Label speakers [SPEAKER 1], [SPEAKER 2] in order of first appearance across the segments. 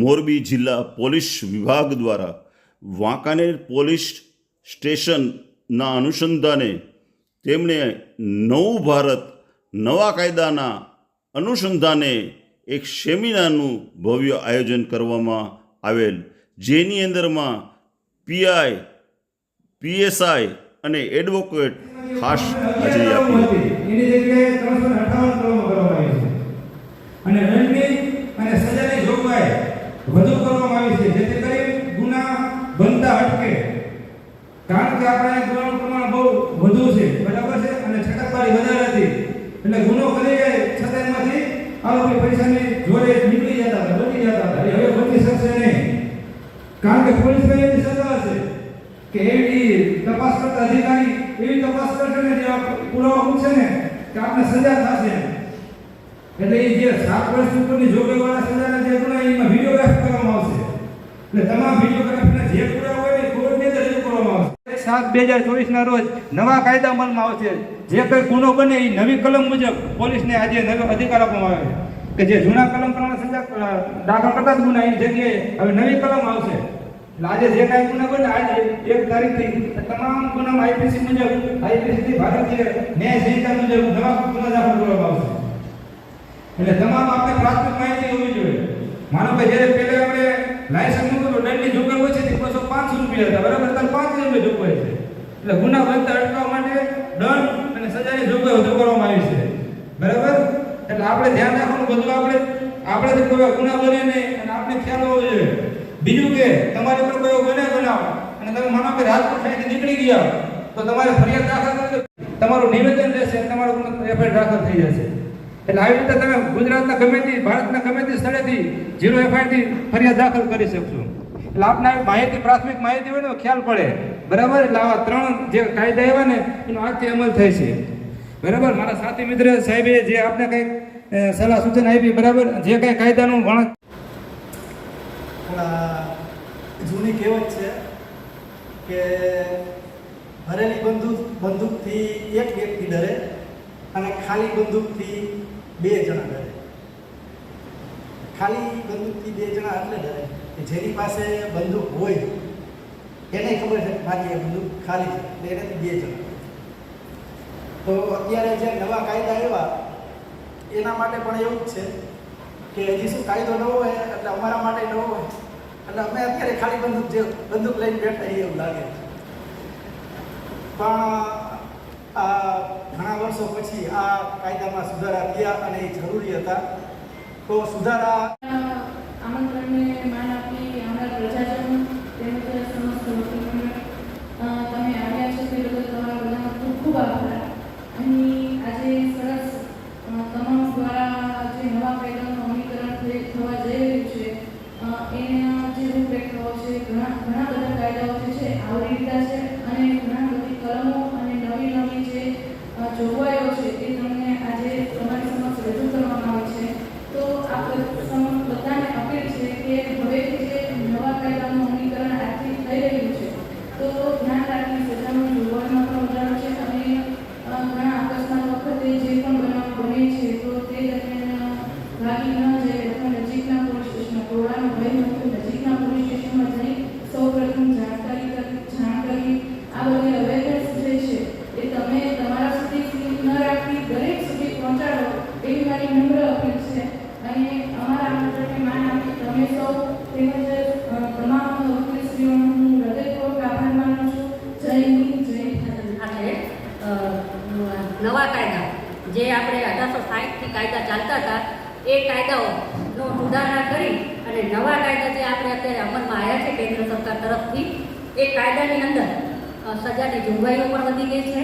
[SPEAKER 1] મોરબી જિલ્લા પોલીસ વિભાગ દ્વારા વાંકાનેર પોલીસ સ્ટેશનના અનુસંધાને તેમણે નવું ભારત, નવા કાયદાના અનુસંધાને એક સેમિનારનું ભવ્ય આયોજન કરવામાં આવેલ. જેની અંદરમાં પીઆઈ પીએસઆઈ અને એડવોકેટ ખાસ હાજરી આપી હતી
[SPEAKER 2] એની જગ્યાએ ત્રણસો ને અઠાવન કરવામાં આવી છે અને દંડની અને સજાની જોગવાઈ વધુ કરવામાં આવી છે જેથી કરી ગુના બનતા અટકે કારણ કે આપણા ગુનાનું પ્રમાણ બહુ વધુ છે બરાબર છે અને છટકબારી વધારે હતી એટલે ગુનો કરી જાય છતાં એમાંથી આરોપી પૈસાની જોડે નીકળી જતા હતા બચી જતા હતા એ હવે બચી શકશે નહીં કારણ કે પોલીસ એવી સજા હશે કે એવી તપાસ કરતા અધિકારી એવી તપાસ કરશે ને જે પુરાવા મૂકશે ને કે આપણે સજા થશે. એટલે એ જે સાત વર્ષ ઉપરની જોગવાળા સજાના જે ગુના એમાં વિડીયોગ્રાફ કરવામાં આવશે. એટલે તમામ વિડીયોગ્રાફના જે પુરાવા હોય ને કોર્ટની અંદર રજૂ કરવામાં આવશે. સાત બે હજાર ચોવીસના રોજ નવા કાયદા અમલમાં આવશે. જે કંઈ ગુનો બને એ નવી કલમ મુજબ પોલીસને આજે નવો અધિકાર આપવામાં આવે કે જે જૂના કલમ પ્રમાણે સજા દાખલ કરતા જ ગુના એની જગ્યાએ હવે નવી કલમ આવશે. એટલે આજે જે કાંઈ ગુના બને આજે એક તારીખથી તમામ ગુનામાં આઈપીસી મુજબ આઈપીસી થી ભારતીય ન્યાય સંહિતા મુજબ નવા ગુના દાખલ કરવામાં આવશે. એટલે તમામ આપણે પ્રાથમિક માહિતી હોવી જોઈએ. માનો કે જ્યારે પહેલા આપણે લાયસન્સ મૂકો તો દંડની જોગવાઈ હોય છે તે બસો પાંચસો રૂપિયા હતા, બરાબર? અત્યારે પાંચ રૂપિયા જોગવાઈ છે. એટલે ગુના બનતા અટકાવવા માટે દંડ અને સજાની જોગવાઈ વધુ કરવામાં આવી છે. બરાબર? એટલે આપણે ધ્યાન રાખવાનું બધું આપણે આપણે કોઈ ગુના બને નહીં અને આપણે ખ્યાલ હોવો જોઈએ. બીજું કે તમારી પર કોઈ બને બનાવ અને તમે માનો કે રાજકોટ સાઈડ નીકળી ગયા તો તમારે ફરિયાદ દાખલ કરી તમારું નિવેદન રહેશે તમારું એફઆઈઆર દાખલ થઈ જશે. એટલે આવી રીતે તમે ગુજરાતના ગમે તે ભારતના ગમે તે સ્થળેથી ઝીરો એફઆઈઆરથી ફરિયાદ દાખલ કરી શકશો. એટલે આપને માહિતી, પ્રાથમિક માહિતી હોય ને, ખ્યાલ પડે. બરાબર? એટલે આવા ત્રણ જે કાયદા એવા ને, એનો આજથી અમલ થાય છે. બરાબર? મારા સાથી મિત્ર સાહેબે જે આપને કંઈક સલાહ સૂચન આપી, બરાબર? જે કંઈ કાયદાનું
[SPEAKER 3] આ જૂની કહેવત છે કે ભરેલી બંદૂક બંદૂકથી એક વ્યક્તિ ડરે અને ખાલી બંદૂકથી બે જણા ડરે. ખાલી બંદૂકથી બે જણા એટલે ડરે કે જેની પાસે બંદૂક હોય, એને ખબર છે મારી એ બંદૂક ખાલી છે એટલે એનાથી બે જણા તો અત્યારે જે નવા કાયદા આવ્યા, એના માટે પણ એવું જ છે કે હજી શું કાયદો નવો હોય, એટલે અમારા માટે નવો હોય. એટલે અમે અત્યારે ખાલી બંદૂક જે બંદૂક લઈને બેઠા એવું લાગે પણ, આ ઘણા વર્ષો પછી આ કાયદામાં સુધારા થયા અને એ જરૂરી હતા. તો સુધારા
[SPEAKER 4] આમંત્રણને માન આપી અમારા પ્રજાજનો તેમજ સમસ્ત લોકોને તમે આવ્યા છો તે બદલ તમારા બધાનો ખૂબ ખૂબ આભાર. અહીં આજે સરસ અ, તમામ દ્વારા જે નવા કાયદાનું અમલીકરણ થઈ- થવા જઈ રહ્યું છે અ, એના જે રૂપરેખાઓ છે ઘણા ઘણા બધા કાયદાઓ જે છે આવરી લીધા છે અને ઘણા બધી કલમો અને નવી નવી જે અ, જોગવાઈઓ છે એ તમને આજે તમારી સમક્ષ રજૂ કરવામાં આવે છે તો આ સમ બધાને અપીલ છે કે હવેથી જે નવા કાયદાનું અમલીકરણ આજથી થઈ રહ્યું છે તો ધ્યાન રાખી સજાનું જોગવાઈમાં પણ વધારો છે અને અ, ઘણા અકસ્માત વખતે જે પણ બનાવ બને છે તો તે દરમિયાન ભાગી ન જાય અથવા નજીકના પોલીસ સ્ટેશનમાં ટોળાનો ભય નથી નજીકના પોલીસ સ્ટેશનમાં જઈ સૌ પ્રથમ જાણકારી કરી જાણ કરી આ બધી અવેરનેસ જે છે એ તમે તમારા સુધી ન રાખી દરેક સુધી પહોંચાડો એવી મારી નમ્ર અપીલ છે અને અમારા આમંત્રણને માન આપી તમે સૌ તેમજ અ, તમામ વકીલશ્રીઓનો હું હૃદયપૂર્વક આભાર માનું છું જય હિન્દ જય ભારત
[SPEAKER 5] આખરે અ, નવા કાયદા જે આપણે અઢારસો સાહીઠથી કાયદા ચાલતા હતા, એ કાયદાઓનો સુધારણા કરી અને નવા કાયદા જે આપણે અત્યારે અમલમાં આવ્યા છે કેન્દ્ર સરકાર તરફથી, એ કાયદાની અંદર સજાની જોગવાઈઓ પણ વધી ગઈ છે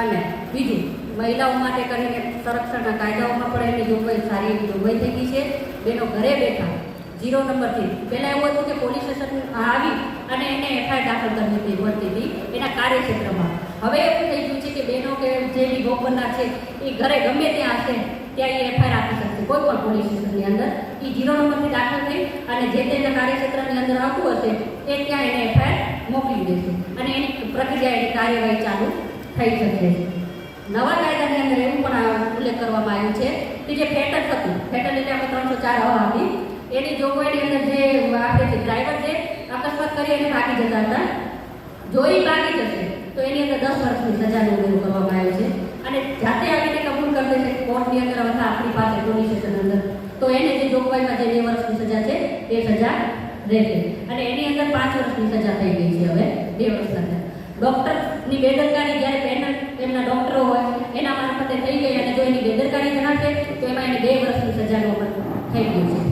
[SPEAKER 5] અને બીજું, મહિલાઓ માટે કરીને સંરક્ષણના કાયદાઓમાં પણ એની જોગવાઈ, સારી એવી જોગવાઈ થઈ ગઈ છે. બેનો ઘરે બેઠા ઝીરો નંબરથી, પહેલાં એવું હતું કે પોલીસ સ્ટેશન આવી અને એને એફઆઈઆર દાખલ કરી દીધી પડતી હતી, એના કાર્યક્ષેત્રમાં. હવે એવું થઈ ગયું છે કે બહેનો કે જે બી ભોગ છે, એ ઘરે ગમે ત્યાં હશે ત્યાં એ એફઆઈઆર આપી શકશે. કોઈ પણ પોલીસ સ્ટેશનની અંદર. એ જીરો નંબરથી દાખલ થઈ અને જે તેના કાર્યક્ષેત્રની અંદર આવતું હશે, એ ત્યાં એને એફઆઈઆર મોકલી દેશે. અને એની પ્રક્રિયા, એની કાર્યવાહી ચાલુ થઈ શકે છે. નવા કાયદાની અંદર એવું પણ ઉલ્લેખ કરવામાં આવ્યો છે કે જે ફેટલ હતું ફેટલ એટલે આપણે ત્રણસો ચાર હવા હતી એની જોગવાઈની અંદર જે આપણે છે ડ્રાઈવર છે અકસ્માત કરી અને ભાગી જતા હતા. જોઈ ભાગી જશે, તો એની અંદર દસ વર્ષની સજાનો ઉમેરો કરવામાં આવ્યો છે અને જાતે આવીને કબૂલ કરી દેશે કે કોર્ટની અંદર અથવા આપણી પાસે પોલીસ સ્ટેશન અંદર તો એને જે જોગવાઈમાં જે બે વર્ષની સજા છે, એ સજા રહેશે. અને એની અંદર પાંચ વર્ષની સજા થઈ ગઈ છે હવે, બે વર્ષ થયા. ડૉક્ટરની બેદરકારી જ્યારે પેનલ એમના ડૉક્ટરો હોય, એના મારફતે થઈ ગઈ અને જો એની બેદરકારી જણાશે, તો એમાં એને બે વર્ષની સજાનો પણ થઈ ગયું છે.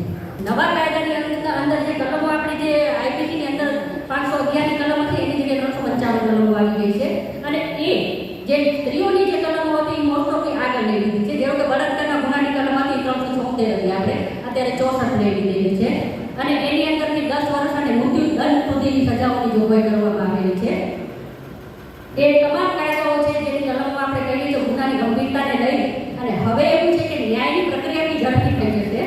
[SPEAKER 5] નવા કાયદાની અંદર જે કલમો આપણી જે આઈપીસીની અંદર પાંચસો અગિયારની કલમ હતી એની જગ્યાએ ત્રણસો પંચાવન કલમો આવી ગઈ છે અને એ જે સ્ત્રીઓની જે કલમો હતી એ મોસ્ટ ઓફની આગળ લઈ લીધી છે જેવું કે બળાત્કારના ગુનાની કલમ હતી ત્રણસો છોતેર હતી આપણે અત્યારે ચોસઠ લઈ લીધેલી છે અને એની અંદરથી દસ વર્ષ અને મૃત્યુ દંડ સુધીની જોગવાઈ કરવામાં આવેલી છે. એ તમામ કાયદાઓ છે જેની કલમો આપણે કહીએ તો ગુનાની ગંભીરતાને લઈ અને હવે એવું છે કે ન્યાયની પ્રક્રિયા બી ઝડપી થઈ જશે.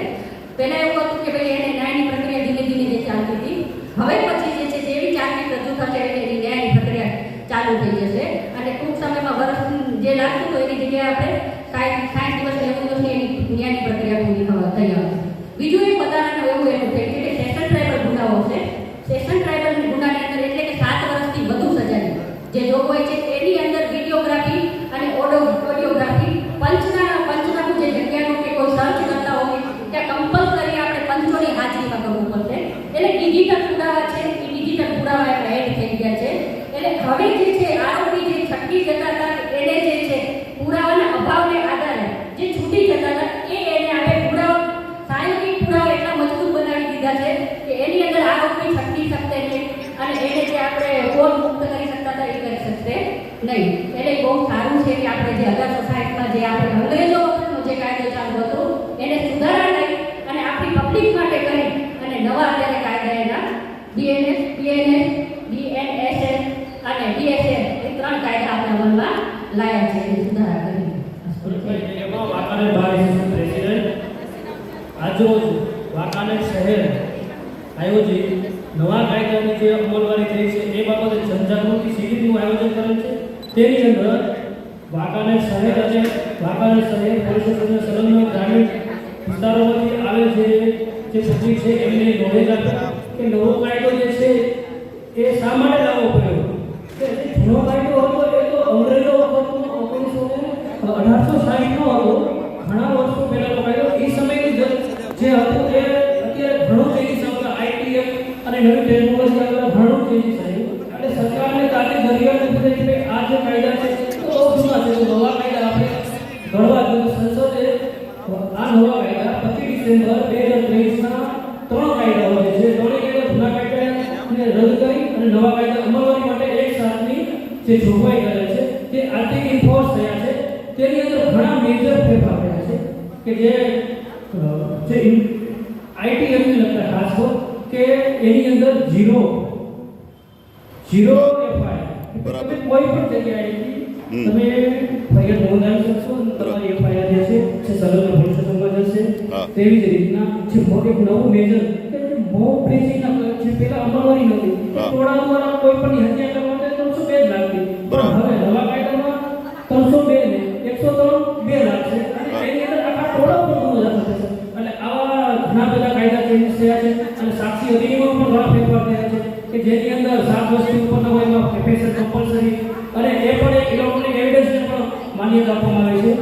[SPEAKER 5] પહેલા એવું હતું કે ભાઈ એને ન્યાયની પ્રક્રિયા ધીમે ધીમે જે ચાલતી હતી. હવે પછી જે છે જેવી ચાર્જશીટ રજૂ થશે એટલે એની ન્યાયની પ્રક્રિયા ચાલુ થઈ જશે. અને ટૂંક સમયમાં વર્ષ જે લાગતું હોય એની જગ્યાએ આપણે સાઠ સાઠ દિવસ નેવું દિવસની એની ન્યાયની પ્રક્રિયા પૂરી થવા આવશે બીજું એક વધારાનું એવું એનું છે કે સેશન ટ્રાઇબલ ગુનાઓ છે. સેશન ટ્રાઇબલ ગુનાની અંદર એટલે કે સાત વર્ષથી વધુ સજાની જે જોગવાઈ છે એની અંદર વિડીયોગ્રાફી અને ઓડો ઓડિયોગ્રાફી પંચના પંચનામું જે જગ્યાનું કે કોઈ સર્ચ કરતા હોય ત્યાં કમ્પલસરી આપણે પંચોની હાજરીમાં કરવું પડશે એટલે ડિજિટલ પુરાવા છે એ ડિજિટલ પુરાવા એટલે એડ થઈ ગયા છે એટલે હવે જે છે આરોપી જે છટકી જતા હતા એને જે છે પુરાવાના અભાવને આધારે જે છૂટી જતા હતા એ એને આપણે પુરાવા સાયન્ટિફિક પુરાવા એટલા મજબૂત બનાવી દીધા છે કે એની અંદર આરોપી છટકી શકશે નહીં અને એને જે આપણે કોણ મુક્ત કરી શકતા હતા એ કરી શકશે નહીં, એટલે બહુ સારું છે કે આપણે જે અઢારસો સાઠમાં જે આપણે અંગ્રેજો વખતનો જે કાયદો ચાલુ હતો, એને સુધારા લઈ અને આપણી પબ્લિક માટે કરી અને નવા અત્યારે કાયદા એના બીએનએસ બીએનએસ બીએનએસએસ અને ડીએસએસ એ ત્રણ કાયદા આપણે અમલમાં લાયા છે એ સુધારા કરી.
[SPEAKER 6] વાંકાનેર એસોસિએશન પ્રેસિડેન્ટ આજરોજ વાકાનેર શહેર આયોજિત નવા કાયદાની જે અમલવારી થઈ છે, એ બાબતે જનજાગૃતિ શિબિરનું આયોજન કરેલ છે. તેની અંદર વાંકાનેર શહેર અને વાંકાનેર શહેર પોલીસ સ્ટેશનના સંલગ્ન ગ્રામીણ વિસ્તારોમાંથી આવે છે જે પબ્લિક છે, એમને નોલેજ આપ્યા કે નવો કાયદો જે છે, એ શા માટે લાવવો પડ્યો? જૂનો કાયદો હતો, એ તો અંગ્રેજો વખતનો ઓગણીસો અઢારસો સાહીઠનો હતો. ઘણા વર્ષો પહેલાનો કાયદો એ સમયની જે હતું, એ અત્યારે ઘણું ચેન્જીસ આવતા આઈટીએફ અને નવી ટેકનોલોજી ડિસેમ્બર બે હજાર ત્રેવીસના ત્રણ કાયદાઓ જે છે ત્રણેય કાયદા જૂના કાયદાને રદ કરી અને નવા કાયદા અમલવારી માટે એક સાથની જે જોગવાઈ કરે છે તે આર્થિક ઇન્ફોર્સ થયા છે તેની અંદર ઘણા મેજર ફેરફાર થયા છે કે જે જે આઈટીએમને લગતા ખાસ તો કે એની અંદર ઝીરો ઝીરો એફઆઈઆર
[SPEAKER 1] બરાબર.
[SPEAKER 6] કોઈ પણ જગ્યાએથી. તમે ફરિયાદ નોંધાવી શકશો તમારી એફઆઈઆર જે છે તે સરળ હોઈ
[SPEAKER 1] હા.
[SPEAKER 6] તેવી જ રીતના જે એક નવું મેજર કે મોહ બ્રેજિંગના કયો છે પેલા અમલવારી
[SPEAKER 1] નથી
[SPEAKER 6] ટોળા દ્વારા કોઈ પણ હત્યા કરવા માટે ત્રણસો બે જ લાગતી. પણ હવે નવા કાયદામાં ત્રણસો બે ને એકસો ત્રણ બે લાગશે અને એની અંદર આખા ટોળા પર ગુનો થશે એટલે આવા ઘણા બધા કાયદા ચેન્જીસ થયા છે અને સાક્ષી અધિનિયમમાં પણ ઘણા ફેરફાર થયા છે કે જેની અંદર સાત વર્ષથી ઉપરના હોય એમાં પ્રોફેસર કમ્પલસરી અને એ પણ એક ઇલેક્ટ્રોનિક એવિડન્સને પણ માન્યતા આપવામાં આવે છે.